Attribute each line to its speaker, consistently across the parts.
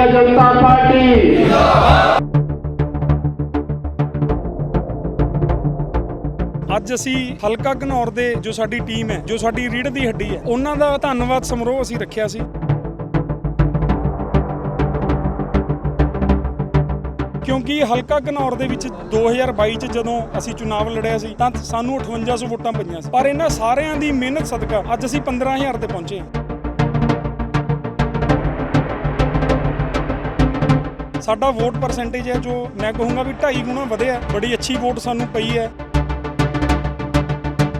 Speaker 1: ਭਾਰਤੀ Janata party.
Speaker 2: ਅੱਜ ਅਸੀਂ ਹਲਕਾ ਘਨੌਰ ਦੇ ਜੋ ਸਾਡੀ ਟੀਮ ਹੈ, ਜੋ ਸਾਡੀ ਰੀੜ ਦੀ ਹੱਡੀ ਹੈ, ਉਹਨਾਂ ਦਾ ਧੰਨਵਾਦ ਸਮਾਰੋਹ ਅਸੀਂ ਰੱਖਿਆ ਸੀ। ਕਿਉਂਕਿ ਹਲਕਾ ਘਨੌਰ ਦੇ ਵਿੱਚ 2022 ਚ ਜਦੋਂ ਅਸੀਂ ਚੁਣਾਵ ਲੜਿਆ ਸੀ, ਤਾਂ ਸਾਨੂੰ 5800 ਵੋਟਾਂ ਪਈਆਂ ਸੀ। ਪਰ ਇਹਨਾਂ ਸਾਰਿਆਂ ਦੀ ਮਿਹਨਤ ਸਦਕਾ ਅੱਜ ਅਸੀਂ 15000 ਤੇ ਪਹੁੰਚੇ ਹਾਂ। ਸਾਡਾ ਵੋਟ ਪਰਸੈਂਟੇਜ ਹੈ ਜੋ ਮੈਂ ਕਹੂੰਗਾ ਵੀ 2.5 ਗੁਣਾ ਵਧਿਆ ਬੜੀ ਅੱਛੀ ਵੋਟ ਸਾਨੂੰ ਪਈ ਹੈ।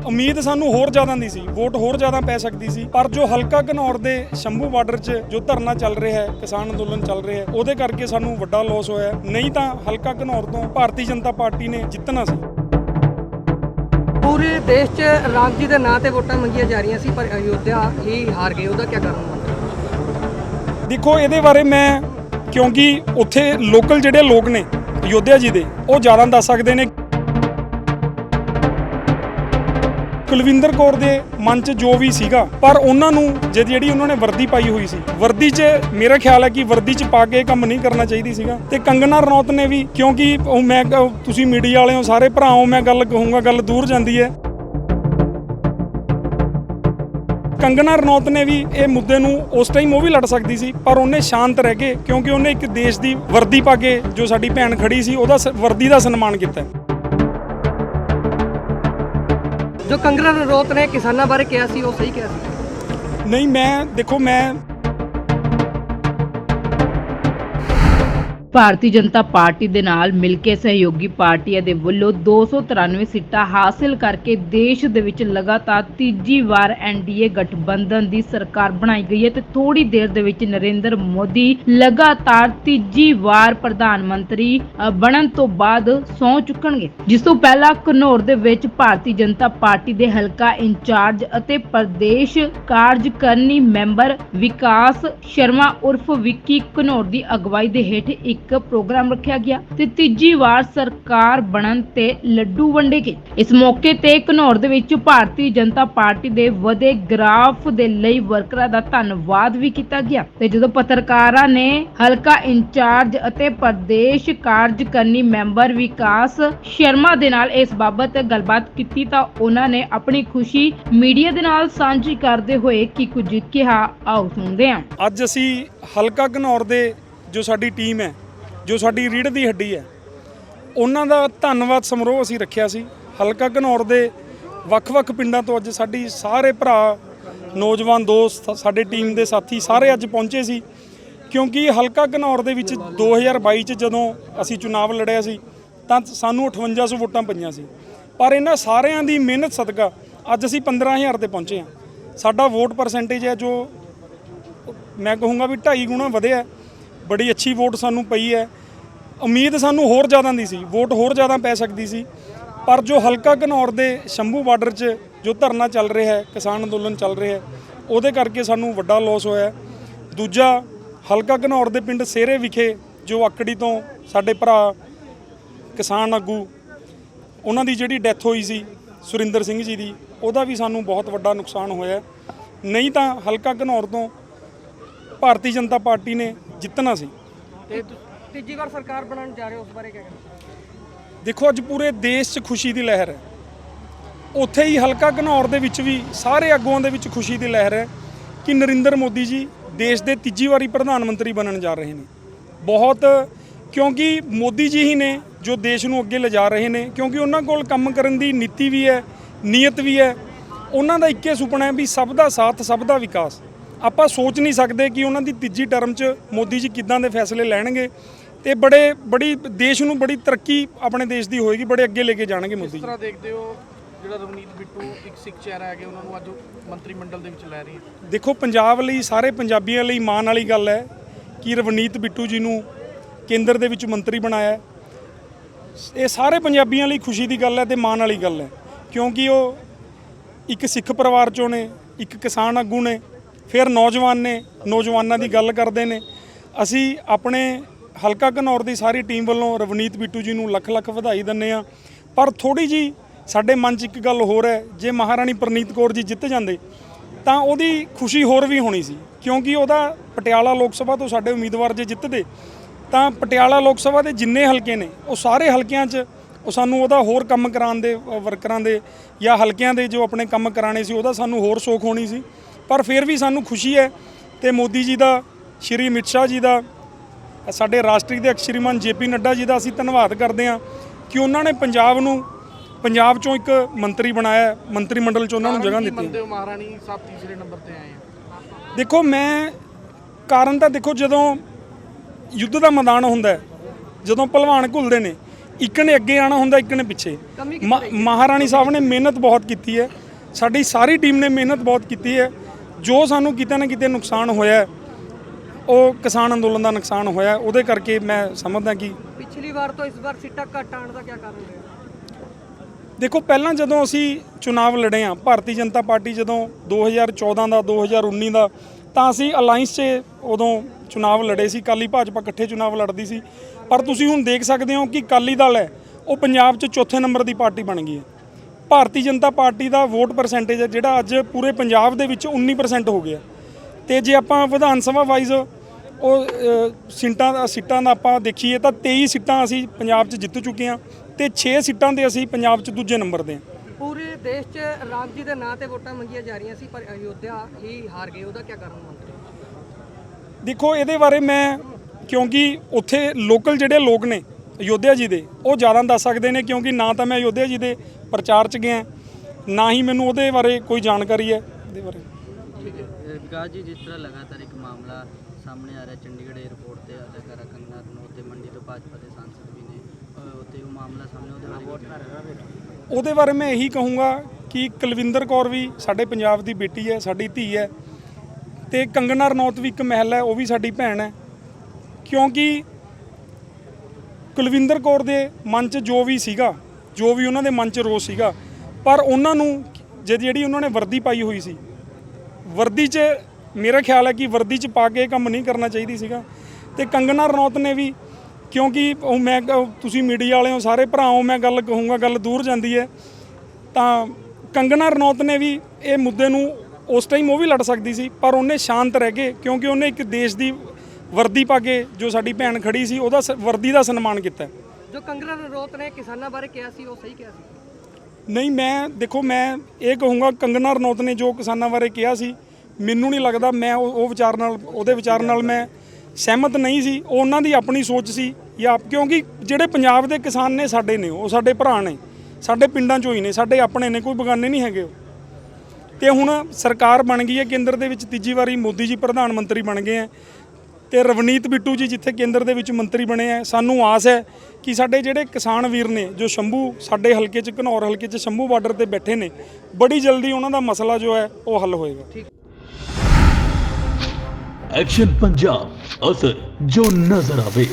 Speaker 2: ਉਮੀਦ ਸਾਨੂੰ ਹੋਰ ਜ਼ਿਆਦਾ ਦੀ ਸੀ ਵੋਟ ਹੋਰ ਜ਼ਿਆਦਾ ਪੈ ਸਕਦੀ ਸੀ। ਪਰ ਜੋ ਹਲਕਾ ਘਨੌਰ ਦੇ ਸ਼ੰਭੂ ਬਾਰਡਰ 'ਚ ਜੋ ਧਰਨਾ ਚੱਲ ਰਿਹਾ ਹੈ ਕਿਸਾਨ ਅੰਦੋਲਨ ਚੱਲ ਰਿਹਾ ਹੈ ਉਹਦੇ ਕਰਕੇ ਸਾਨੂੰ ਵੱਡਾ ਲਾਸ ਹੋਇਆ ਨਹੀਂ ਤਾਂ ਹਲਕਾ ਘਨੌਰ ਤੋਂ ਭਾਰਤੀ ਜਨਤਾ ਪਾਰਟੀ ਨੇ ਜਿੱਤਣਾ ਸੀ।
Speaker 3: ਪੂਰੇ ਦੇਸ਼ 'ਚ ਰਾਮ ਜੀ ਦੇ ਨਾਂ ਤੇ ਵੋਟਾਂ ਮੰਗੀਆਂ ਜਾ ਰਹੀਆਂ ਸੀ ਪਰ ਅਯੋਧਿਆ ਹੀ ਹਾਰ ਗਏ। ਉਹਦਾ ਕੀ ਕਾਰਨ?
Speaker 2: ਦੇਖੋ ਇਹਦੇ ਬਾਰੇ ਮੈਂ ਕਿਉਂਕਿ ਉੱਥੇ ਲੋਕਲ ਜਿਹੜੇ ਲੋਕ ਨੇ ਯੋਧਿਆ ਜੀ ਦੇ, ਉਹ ਜ਼ਿਆਦਾ ਦੱਸ ਸਕਦੇ ਨੇ। ਕੁਲਵਿੰਦਰ ਕੌਰ ਦੇ ਮਨ 'ਚ ਜੋ ਵੀ ਸੀਗਾ, ਪਰ ਉਹਨਾਂ ਨੂੰ ਜੇ ਜਿਹੜੀ ਉਹਨਾਂ ਨੇ ਵਰਦੀ ਪਾਈ ਹੋਈ ਸੀ, ਵਰਦੀ 'ਚ ਮੇਰਾ ਖਿਆਲ ਹੈ ਕਿ ਵਰਦੀ 'ਚ ਪਾ ਕੇ ਇਹ ਕੰਮ ਨਹੀਂ ਕਰਨਾ ਚਾਹੀਦੀ ਸੀਗਾ। ਤੇ ਕੰਗਨਾ ਰਣੌਤ ਨੇ ਵੀ, ਕਿਉਂਕਿ ਮੈਂ ਤੁਸੀਂ ਮੀਡੀਆ ਵਾਲਿਓ ਸਾਰੇ ਭਰਾਓ ਮੈਂ ਗੱਲ ਕਹੂੰਗਾ, ਗੱਲ ਦੂਰ ਜਾਂਦੀ ਹੈ। ਕੰਗਨਾ ਰਣੌਤ ਨੇ ਵੀ ਇਹ ਮੁੱਦੇ ਨੂੰ ਉਸ ਟਾਈਮ ਉਹ ਵੀ ਲੜ ਸਕਦੀ ਸੀ ਪਰ ਉਹਨੇ ਸ਼ਾਂਤ ਰਹਿ ਕੇ ਕਿਉਂਕਿ ਉਹਨੇ ਇੱਕ ਦੇਸ਼ ਦੀ ਵਰਦੀ ਪਾ ਕੇ ਜੋ ਸਾਡੀ ਭੈਣ ਖੜੀ ਸੀ ਉਹਦਾ ਵਰਦੀ ਦਾ ਸਨਮਾਨ ਕੀਤਾ।
Speaker 3: ਜੋ ਕੰਗਨਾ ਰਣੌਤ ਨੇ ਕਿਸਾਨਾਂ ਬਾਰੇ ਕਿਹਾ ਸੀ ਉਹ ਸਹੀ ਕਿਹਾ ਸੀ?
Speaker 2: ਨਹੀਂ ਮੈਂ ਦੇਖੋ ਮੈਂ
Speaker 4: ਭਾਰਤੀ ਜਨਤਾ ਪਾਰਟੀ ਦੇ ਨਾਲ ਮਿਲ ਕੇ ਸਹਿਯੋਗੀ ਪਾਰਟੀਆਂ ਦੇ ਵੱਲੋਂ 293 ਸੀਟਾਂ ਹਾਸਲ ਕਰਕੇ ਦੇਸ਼ ਦੇ ਵਿੱਚ ਲਗਾਤਾਰ ਤੀਜੀ ਵਾਰ ਐਨਡੀਏ ਗਠਬੰਧਨ ਦੀ ਸਰਕਾਰ ਬਣਾਈ ਗਈ ਹੈ ਤੇ ਥੋੜੀ ਦੇਰ ਦੇ ਵਿੱਚ ਨਰਿੰਦਰ ਮੋਦੀ ਲਗਾਤਾਰ ਤੀਜੀ ਵਾਰ ਪ੍ਰਧਾਨ ਮੰਤਰੀ ਬਣਨ ਤੋਂ ਬਾਅਦ ਸਹੁੰ ਚੁੱਕਣਗੇ। ਜਿਸ ਤੋਂ ਪਹਿਲਾਂ ਘਨੌਰ ਦੇ ਵਿੱਚ ਭਾਰਤੀ ਜਨਤਾ ਪਾਰਟੀ ਦੇ ਹਲਕਾ ਇੰਚਾਰਜ ਅਤੇ ਪ੍ਰਦੇਸ਼ ਕਾਰਜਕਾਰਨੀ ਮੈਂਬਰ ਵਿਕਾਸ ਸ਼ਰਮਾ ਉਰਫ ਵਿੱਕੀ ਘਨੌਰ ਦੀ ਅਗਵਾਈ ਦੇ ਹੇਠ ਇੱਕ ਪ੍ਰੋਗਰਾਮ ਰੱਖਿਆ ਗਿਆ ਤੇ ਤੀਜੀ ਵਾਰ ਸਰਕਾਰ ਬਣਨ ਤੇ ਲੱਡੂ ਵੰਡੇ ਗਏ। ਇਸ ਮੌਕੇ ਤੇ ਘਨੌਰ ਦੇ ਵਿੱਚ ਭਾਰਤੀ ਜਨਤਾ ਪਾਰਟੀ ਦੇ ਵਧੇ ਗ੍ਰਾਫ ਦੇ ਲਈ ਵਰਕਰਾਂ ਦਾ ਧੰਨਵਾਦ ਵੀ ਕੀਤਾ ਗਿਆ ਤੇ ਜਦੋਂ ਪੱਤਰਕਾਰਾਂ ਨੇ ਹਲਕਾ ਇੰਚਾਰਜ ਅਤੇ ਪ੍ਰਦੇਸ਼ ਕਾਰਜਕਾਰਨੀ ਮੈਂਬਰ ਵਿਕਾਸ ਸ਼ਰਮਾ ਦੇ ਨਾਲ ਇਸ ਬਾਬਤ ਗੱਲਬਾਤ ਕੀਤੀ ਤਾਂ ਉਹਨਾਂ ਨੇ ਆਪਣੀ ਖੁਸ਼ੀ ਮੀਡੀਆ ਦੇ ਨਾਲ ਸਾਂਝੀ ਕਰਦੇ ਹੋਏ ਕੀ ਕੁਝ ਕਿਹਾ ਆਓ ਸੁਣਦੇ ਹਾਂ
Speaker 2: ਅੱਜ ਅਸੀਂ ਹਲਕਾ ਘਨੌਰ ਦੇ ਜੋ ਸਾਡੀ ਟੀਮ ਹੈ ਜੋ ਸਾਡੀ ਰੀੜ ਦੀ ਹੱਡੀ ਹੈ, ਉਹਨਾਂ ਦਾ ਧੰਨਵਾਦ ਸਮਾਰੋਹ ਅਸੀਂ ਰੱਖਿਆ ਸੀ। ਹਲਕਾ ਘਨੌਰ ਦੇ ਵੱਖ-ਵੱਖ ਪਿੰਡਾਂ ਤੋਂ ਅੱਜ ਸਾਡੀ ਸਾਰੇ ਭਰਾ, ਨੌਜਵਾਨ ਦੋਸਤ, ਸਾਡੇ ਟੀਮ ਦੇ ਸਾਥੀ ਸਾਰੇ ਅੱਜ ਪਹੁੰਚੇ ਸੀ। ਕਿਉਂਕਿ ਹਲਕਾ ਘਨੌਰ ਦੇ ਵਿੱਚ 2022 ਚ ਜਦੋਂ ਅਸੀਂ ਚੁਣਾਵ ਲੜਿਆ ਸੀ, ਤਾਂ ਸਾਨੂੰ 5800 ਵੋਟਾਂ ਪਈਆਂ ਸੀ। ਪਰ ਇਹਨਾਂ ਸਾਰਿਆਂ ਦੀ ਮਿਹਨਤ ਸਦਕਾ ਅੱਜ ਅਸੀਂ 15000 ਤੇ ਪਹੁੰਚੇ ਹਾਂ। ਸਾਡਾ ਵੋਟ ਪਰਸੈਂਟੇਜ ਹੈ ਜੋ ਮੈਂ ਕਹੂੰਗਾ ਵੀ 2.5 ਗੁਣਾ ਵਧਿਆ ਬੜੀ ਅੱਛੀ ਵੋਟ ਸਾਨੂੰ ਪਈ ਹੈ। ਉਮੀਦ ਸਾਨੂੰ ਹੋਰ ਜ਼ਿਆਦਾ ਦੀ ਸੀ। ਵੋਟ ਹੋਰ ਜ਼ਿਆਦਾ ਪੈ ਸਕਦੀ ਸੀ। ਪਰ ਜੋ ਹਲਕਾ ਘਨੌਰ ਦੇ ਸ਼ੰਭੂ ਬਾਰਡਰ 'ਚ ਜੋ ਧਰਨਾ ਚੱਲ ਰਿਹਾ ਹੈ, ਕਿਸਾਨ ਅੰਦੋਲਨ ਚੱਲ ਰਿਹਾ ਹੈ, ਉਹਦੇ ਕਰਕੇ ਸਾਨੂੰ ਵੱਡਾ ਲਾਸ ਹੋਇਆ ਦੂਜਾ, ਹਲਕਾ ਘਨੌਰ ਦੇ ਪਿੰਡ ਸੇਰੇ ਵਿਖੇ ਜੋ ਆਕੜੀ ਤੋਂ ਸਾਡੇ ਭਰਾ ਕਿਸਾਨ ਆਗੂ, ਉਹਨਾਂ ਦੀ ਜਿਹੜੀ ਡੈਥ ਹੋਈ ਸੀ, ਸੁਰਿੰਦਰ ਸਿੰਘ ਜੀ ਦੀ, ਉਹਦਾ ਵੀ ਸਾਨੂੰ ਬਹੁਤ ਵੱਡਾ ਨੁਕਸਾਨ ਹੋਇਆ ਨਹੀਂ ਤਾਂ ਹਲਕਾ ਘਨੌਰ ਤੋਂ ਭਾਰਤੀ ਜਨਤਾ ਪਾਰਟੀ ਨੇ ਜਿੱਤਣਾ ਸੀ।
Speaker 3: ਤੇ ਤੀਜੀ ਵਾਰ ਸਰਕਾਰ ਬਣਾਉਣ ਜਾ ਰਹੇ ਹੋ ਉਸ ਬਾਰੇ ਕੀ ਕਹਿਣਾ?
Speaker 2: ਦੇਖੋ ਅੱਜ ਪੂਰੇ ਦੇਸ਼ 'ਚ ਖੁਸ਼ੀ ਦੀ ਲਹਿਰ ਹੈ। ਉੱਥੇ ਹੀ ਹਲਕਾ ਘਨੌਰ ਦੇ ਵਿੱਚ ਵੀ ਸਾਰੇ ਆਗੂਆਂ ਦੇ ਵਿੱਚ ਖੁਸ਼ੀ ਦੀ ਲਹਿਰ ਹੈ ਕਿ ਨਰਿੰਦਰ ਮੋਦੀ ਜੀ ਦੇਸ਼ ਦੇ ਤੀਜੀ ਵਾਰੀ ਪ੍ਰਧਾਨ ਮੰਤਰੀ ਬਣਨ ਜਾ ਰਹੇ ਨੇ। ਬਹੁਤ ਕਿਉਂਕਿ ਮੋਦੀ ਜੀ ਹੀ ਨੇ ਜੋ ਦੇਸ਼ ਨੂੰ ਅੱਗੇ ਲਿਜਾ ਰਹੇ ਨੇ ਕਿਉਂਕਿ ਉਹਨਾਂ ਕੋਲ ਕੰਮ ਕਰਨ ਦੀ ਨੀਤੀ ਵੀ ਹੈ ਨੀਅਤ ਵੀ ਹੈ। ਉਹਨਾਂ ਦਾ ਇੱਕੇ ਸੁਪਨਾ ਹੈ ਵੀ ਸਭ ਦਾ ਸਾਥ ਸਭ ਦਾ ਵਿਕਾਸ। ਆਪਾਂ ਸੋਚ ਨਹੀਂ ਸਕਦੇ ਕਿ ਉਹਨਾਂ ਦੀ ਤੀਜੀ ਟਰਮ 'ਚ ਮੋਦੀ ਜੀ ਕਿੱਦਾਂ ਦੇ ਫੈਸਲੇ ਲੈਣਗੇ। ਤੇ ਬੜੇ ਬੜੀ ਦੇਸ਼ ਨੂੰ ਬੜੀ ਤਰੱਕੀ ਆਪਣੇ ਦੇਸ਼ ਦੀ ਹੋਏਗੀ ਬੜੇ ਅੱਗੇ ਲੈ ਕੇ ਜਾਣਗੇ ਮੋਦੀ ਜੀ।
Speaker 5: ਤਰ੍ਹਾਂ ਦੇਖਦੇ ਹੋ ਜਿਹੜਾ ਰਵਨੀਤ ਬਿੱਟੂ ਇੱਕ ਸਿੱਖ ਚਿਹਰਾ ਹੈਗੇ ਉਹਨਾਂ ਨੂੰ ਅੱਜ ਮੰਤਰੀ ਮੰਡਲ ਦੇ ਵਿੱਚ ਲੈ ਰਹੀ ਹੈ।
Speaker 2: ਦੇਖੋ ਪੰਜਾਬ ਲਈ ਸਾਰੇ ਪੰਜਾਬੀਆਂ ਲਈ ਮਾਣ ਵਾਲੀ ਗੱਲ ਹੈ ਕਿ ਰਵਨੀਤ ਬਿੱਟੂ ਜੀ ਨੂੰ ਕੇਂਦਰ ਦੇ ਵਿੱਚ ਮੰਤਰੀ ਬਣਾਇਆ। ਇਹ ਸਾਰੇ ਪੰਜਾਬੀਆਂ ਲਈ ਖੁਸ਼ੀ ਦੀ ਗੱਲ ਹੈ ਤੇ ਮਾਣ ਵਾਲੀ ਗੱਲ ਹੈ। ਕਿਉਂਕਿ ਉਹ ਇੱਕ ਸਿੱਖ ਪਰਿਵਾਰ ਚੋਂ ਨੇ ਇੱਕ ਕਿਸਾਨ ਆਗੂ ਨੇ ਫਿਰ ਨੌਜਵਾਨ ਨੇ, ਨੌਜਵਾਨਾਂ ਦੀ ਗੱਲ ਕਰਦੇ ਨੇ। ਅਸੀਂ ਆਪਣੇ ਹਲਕਾ ਘਨੌਰ ਦੀ ਸਾਰੀ ਟੀਮ ਵੱਲੋਂ ਰਵਨੀਤ ਬਿੱਟੂ ਜੀ ਨੂੰ ਲੱਖ ਲੱਖ ਵਧਾਈ ਦਿੰਨੇ ਆ ਪਰ ਥੋੜੀ ਜੀ ਸਾਡੇ ਮਨ 'ਚ ਇੱਕ ਗੱਲ ਹੋਰ ਹੈ, ਜੇ ਮਹਾਰਾਣੀ ਪ੍ਰਨੀਤ ਕੌਰ ਜੀ ਜਿੱਤ ਜਾਂਦੇ, ਤਾਂ ਉਹਦੀ ਖੁਸ਼ੀ ਹੋਰ ਵੀ ਹੋਣੀ ਸੀ। ਕਿਉਂਕਿ ਉਹਦਾ ਪਟਿਆਲਾ ਲੋਕ ਸਭਾ ਤੋਂ ਸਾਡੇ ਉਮੀਦਵਾਰ ਜੇ ਜਿੱਤਦੇ, ਤਾਂ ਪਟਿਆਲਾ ਲੋਕ ਸਭਾ ਦੇ ਜਿੰਨੇ ਹਲਕੇ ਨੇ, ਉਹ ਸਾਰੇ ਹਲਕਿਆਂ 'ਚ ਉਹ ਸਾਨੂੰ ਉਹਦਾ ਹੋਰ ਕੰਮ ਕਰਾਉਣ ਦੇ, ਵਰਕਰਾਂ ਦੇ ਜਾਂ ਹਲਕਿਆਂ ਦੇ ਜੋ ਆਪਣੇ ਕੰਮ ਕਰਾਣੇ ਸੀ, ਉਹਦਾ ਸਾਨੂੰ ਹੋਰ ਸੋਖ ਹੋਣੀ ਸੀ। ਪਰ ਫਿਰ ਵੀ ਸਾਨੂੰ ਖੁਸ਼ੀ ਹੈ ਤੇ ਮੋਦੀ ਜੀ ਦਾ ਸ਼੍ਰੀ ਅਮਿਤ ਸ਼ਾਹ ਜੀ ਦਾ ਸਾਡੇ ਰਾਸ਼ਟਰੀ ਦੇ ਸ਼੍ਰੀਮਾਨ ਜੇਪੀ ਨੱਡਾ ਜੀ ਦਾ ਅਸੀਂ ਧੰਨਵਾਦ ਕਰਦੇ ਹਾਂ ਕਿ ਉਹਨਾਂ ਨੇ ਪੰਜਾਬ ਨੂੰ ਪੰਜਾਬ ਚੋਂ ਇੱਕ ਮੰਤਰੀ ਬਣਾਇਆ ਮੰਤਰੀ ਮੰਡਲ ਚ ਉਹਨਾਂ ਨੂੰ ਜਗ੍ਹਾ ਦਿੱਤੀ।
Speaker 5: ਮੰਨਦੇ ਹੋ ਮਹਾਰਾਣੀ ਸਾਹਿਬ ਤੀਸਰੇ ਨੰਬਰ ਤੇ ਆਏ ਆ?
Speaker 2: ਦੇਖੋ ਮੈਂ ਕਾਰਨ ਤਾਂ ਦੇਖੋ ਜਦੋਂ ਯੁੱਧ ਦਾ ਮੈਦਾਨ ਹੁੰਦਾ ਜਦੋਂ ਪਹਿਲਵਾਨ ਘੁਲਦੇ ਨੇ ਇੱਕ ਨੇ ਅੱਗੇ ਆਣਾ ਹੁੰਦਾ ਇੱਕ ਨੇ ਪਿੱਛੇ। ਮਹਾਰਾਣੀ ਸਾਹਿਬ ਨੇ ਮਿਹਨਤ ਬਹੁਤ ਕੀਤੀ ਹੈ ਸਾਡੀ ਸਾਰੀ ਟੀਮ ਨੇ ਮਿਹਨਤ ਬਹੁਤ ਕੀਤੀ ਹੈ ਜੋ ਸਾਨੂੰ ਕਿਤੇ ਨਾ ਕਿਤੇ ਨੁਕਸਾਨ ਹੋਇਆ ਹੈ, ਉਹ ਕਿਸਾਨ ਅੰਦੋਲਨ ਦਾ ਨੁਕਸਾਨ ਹੋਇਆ ਹੈ। ਉਹਦੇ ਕਰਕੇ ਮੈਂ ਸਮਝਦਾ ਕਿ
Speaker 3: ਪਿਛਲੀ ਵਾਰ ਤੋਂ ਇਸ ਵਾਰ ਸਿੱਟਾ ਘੱਟ ਆਉਣ ਦਾ ਕੀ ਕਾਰਨ ਰਿਹਾ
Speaker 2: ਦੇਖੋ ਪਹਿਲਾਂ ਜਦੋਂ ਅਸੀਂ ਚੁਣਾਵ ਲੜੇ ਆ ਭਾਰਤੀ ਜਨਤਾ ਪਾਰਟੀ ਜਦੋਂ 2014 ਦਾ 2019 ਦਾ ਤਾਂ ਅਸੀਂ ਅਲਾਈਅੰਸ 'ਚ ਉਦੋਂ ਚੁਣਾਵ ਲੜੇ ਸੀ ਕਾਲੀ ਭਾਜਪਾ ਇਕੱਠੇ ਚੁਣਾਵ ਲੜਦੀ ਸੀ ਪਰ ਤੁਸੀਂ ਹੁਣ ਦੇਖ ਸਕਦੇ ਹੋ ਕਿ ਕਾਲੀ ਦਲ ਹੈ ਉਹ ਪੰਜਾਬ 'ਚ ਚੌਥੇ ਨੰਬਰ ਦੀ ਪਾਰਟੀ ਬਣ ਗਈ ਹੈ ਭਾਰਤੀ ਜਨਤਾ ਪਾਰਟੀ ਦਾ ਵੋਟ ਪਰਸੈਂਟੇਜ ਹੈ ਜਿਹੜਾ ਅੱਜ ਪੂਰੇ ਪੰਜਾਬ ਦੇ ਵਿੱਚ 19% ਹੋ ਗਿਆ। ਤੇ ਜੇ ਆਪਾਂ ਵਿਧਾਨ ਸਭਾ ਵਾਈਜ਼ ਉਹ ਸੀਟਾਂ ਦਾ ਸੀਟਾਂ ਦਾ ਆਪਾਂ ਦੇਖੀਏ ਤਾਂ 23 ਸੀਟਾਂ ਅਸੀਂ ਪੰਜਾਬ 'ਚ ਜਿੱਤ ਚੁੱਕੇ ਹਾਂ ਤੇ 6 ਸੀਟਾਂ ਦੇ ਅਸੀਂ ਪੰਜਾਬ 'ਚ ਦੂਜੇ ਨੰਬਰ ਦੇ ਹਾਂ।
Speaker 3: ਪੂਰੇ ਦੇਸ਼ 'ਚ ਰਾਮ ਜੀ ਦੇ ਨਾਂ ਤੇ ਵੋਟਾਂ ਮੰਗੀਆਂ ਜਾ ਰਹੀਆਂ ਸੀ ਪਰ ਅਯੋਧਿਆ ਹੀ ਹਾਰ ਗਏ। ਉਹਦਾ ਕੀ ਕਾਰਨ ਮੰਨਦੇ
Speaker 2: ਦੇਖੋ ਇਹਦੇ ਬਾਰੇ ਮੈਂ ਕਿਉਂਕਿ ਉੱਥੇ ਲੋਕਲ ਜਿਹੜੇ ਲੋਕ ਨੇ ਅਯੋਧਿਆ ਜੀ ਦੇ ਉਹ ਜ਼ਿਆਦਾ ਦੱਸ ਸਕਦੇ ਨੇ ਕਿਉਂਕਿ ਨਾ ਤਾਂ ਮੈਂ ਅਯੋਧਿਆ ਜੀ ਦੇ ਪ੍ਰਚਾਰ 'ਚ ਗਿਆ ਨਾ ਹੀ ਮੈਨੂੰ ਉਹਦੇ ਬਾਰੇ ਕੋਈ ਜਾਣਕਾਰੀ ਹੈ। ਇਹਦੇ ਬਾਰੇ।
Speaker 6: ਵਿਕਾਸ ਜੀ ਜਿਸ ਤਰ੍ਹਾਂ ਲਗਾਤਾਰ ਇੱਕ ਮਾਮਲਾ ਸਾਹਮਣੇ ਆ ਰਿਹਾ ਚੰਡੀਗੜ੍ਹ 에ਅਰਪੋਰਟ ਤੇ ਅਦਾਕਾਰਾ ਕੰਗਨਾ ਰਣੌਤ ਤੇ ਮੰਡੀ ਤੋਂ ਭਾਜਪਾ ਦੇ ਸਾਂਸਦ ਵੀ ਨੇ ਅ, ਤੇ ਉਹ ਮਾਮਲਾ ਸਾਹਮਣੇ ਉਹਦੇ ਬਾਰੇ
Speaker 2: ਉਹਦੇ ਬਾਰੇ ਮੈਂ ਇਹੀ ਕਹੂੰਗਾ ਕਿ ਕੁਲਵਿੰਦਰ ਕੌਰ ਵੀ ਸਾਡੇ ਪੰਜਾਬ ਦੀ ਬੇਟੀ ਹੈ ਸਾਡੀ ਧੀ ਹੈ ਤੇ ਕੰਗਨਾ ਰਣੌਤ ਵੀ ਇੱਕ ਮਹਿਲ ਹੈ ਉਹ ਵੀ ਸਾਡੀ ਭੈਣ ਹੈ। ਕਿਉਂਕਿ ਕੁਲਵਿੰਦਰ ਕੌਰ ਦੇ ਮਨ 'ਚ ਜੋ ਵੀ ਸੀਗਾ ਜੋ ਵੀ ਉਹਨਾਂ ਦੇ ਮਨ 'ਚ ਰੋਸ ਸੀਗਾ, ਪਰ ਉਹਨਾਂ ਨੂੰ ਜੇ ਜਿਹੜੀ ਉਹਨਾਂ ਨੇ ਵਰਦੀ ਪਾਈ ਹੋਈ ਸੀ, ਵਰਦੀ 'ਚ ਮੇਰਾ ਖਿਆਲ ਹੈ ਕਿ ਵਰਦੀ 'ਚ ਪਾ ਕੇ ਇਹ ਕੰਮ ਨਹੀਂ ਕਰਨਾ ਚਾਹੀਦੀ ਸੀਗਾ। ਤੇ ਕੰਗਨਾ ਰਣੌਤ ਨੇ ਵੀ, ਕਿਉਂਕਿ ਉਹ ਮੈਂ ਤੁਸੀਂ ਮੀਡੀਆ ਵਾਲੇ ਹੋ, ਸਾਰੇ ਭਰਾਓ ਮੈਂ ਗੱਲ ਕਹੂੰਗਾ, ਗੱਲ ਦੂਰ ਜਾਂਦੀ ਹੈ। ਤਾਂ ਕੰਗਨਾ ਰਣੌਤ ਨੇ ਵੀ ਇਹ ਮੁੱਦੇ ਨੂੰ ਉਸ ਟਾਈਮ ਉਹ ਵੀ ਲੜ ਸਕਦੀ ਸੀ, ਪਰ ਉਹਨੇ ਸ਼ਾਂਤ ਰਹਿ ਕੇ, ਕਿਉਂਕਿ ਉਹਨੇ ਇੱਕ ਦੇਸ਼ ਦੀ ਵਰਦੀ ਪਾ ਕੇ ਜੋ ਸਾਡੀ ਭੈਣ ਖੜੀ ਸੀ, ਉਹਦਾ ਸ- ਵਰਦੀ ਦਾ ਸਨਮਾਨ ਕੀਤਾ।
Speaker 3: ਜੋ ਕੰਗਨਾ ਰਣੌਤ ਨੇ, ਕਿਸਾਨਾਂ ਬਾਰੇ ਕਿਹਾ ਸੀ, ਉਹ ਸਹੀ ਕਿਹਾ ਸੀ?
Speaker 2: ਨਹੀਂ, ਮੈਂ, ਦੇਖੋ, ਮੈਂ ਇਹ ਕਹੂੰਗਾ ਕੰਗਨਾ ਰਣੌਤ ਨੇ ਜੋ ਕਿਸਾਨਾਂ ਬਾਰੇ ਕਿਹਾ ਸੀ, ਮੈਨੂੰ ਨਹੀਂ ਲੱਗਦਾ, ਮੈਂ ਉਹ ਵਿਚਾਰ ਨਾਲ, ਉਹਦੇ ਵਿਚਾਰ ਨਾਲ ਮੈਂ ਸਹਿਮਤ ਨਹੀਂ ਸੀ। ਉਹ ਉਹਨਾਂ ਦੀ ਆਪਣੀ ਸੋਚ ਸੀ, ਜਾਂ ਕਿਉਂਕਿ ਜਿਹੜੇ ਪੰਜਾਬ ਦੇ ਕਿਸਾਨ ਨੇ, ਸਾਡੇ ਨੇ, ਉਹ ਸਾਡੇ ਭਰਾ ਨੇ, ਸਾਡੇ ਪਿੰਡਾਂ ਚੋਂ ਹੀ ਨੇ, ਸਾਡੇ ਆਪਣੇ ਨੇ, ਕੋਈ ਬਗਾਨੇ ਨਹੀਂ ਹੈਗੇ ਉਹ। ਤੇ ਹੁਣ ਸਰਕਾਰ ਬਣ ਗਈ ਹੈ, ਕੇਂਦਰ ਦੇ ਵਿੱਚ ਤੀਜੀ ਵਾਰੀ ਮੋਦੀ ਜੀ ਪ੍ਰਧਾਨ ਮੰਤਰੀ ਬਣ ਗਏ ਹੈ। ਤੇ ਰਵਨੀਤ ਬਿੱਟੂ ਜੀ ਜਿੱਥੇ ਕੇਂਦਰ ਦੇ ਵਿੱਚ ਮੰਤਰੀ ਬਣੇ ਆ, ਸਾਨੂੰ ਆਸ ਹੈ ਕਿ ਸਾਡੇ ਜਿਹੜੇ ਕਿਸਾਨ ਵੀਰ ਨੇ, ਜੋ ਸ਼ੰਭੂ ਸਾਡੇ ਹਲਕੇ 'ਚ, ਘਨੌਰ ਹਲਕੇ 'ਚ ਸ਼ੰਭੂ ਬਾਰਡਰ ਤੇ ਬੈਠੇ ਨੇ, ਬੜੀ ਜਲਦੀ ਉਹਨਾਂ ਦਾ ਮਸਲਾ ਜੋ ਹੈ ਉਹ ਹੱਲ ਹੋਏਗਾ।
Speaker 7: ਐਕਸ਼ਨ ਪੰਜਾਬ ਅਸਰ ਜੋ ਨਜ਼ਰ ਆਵੇ।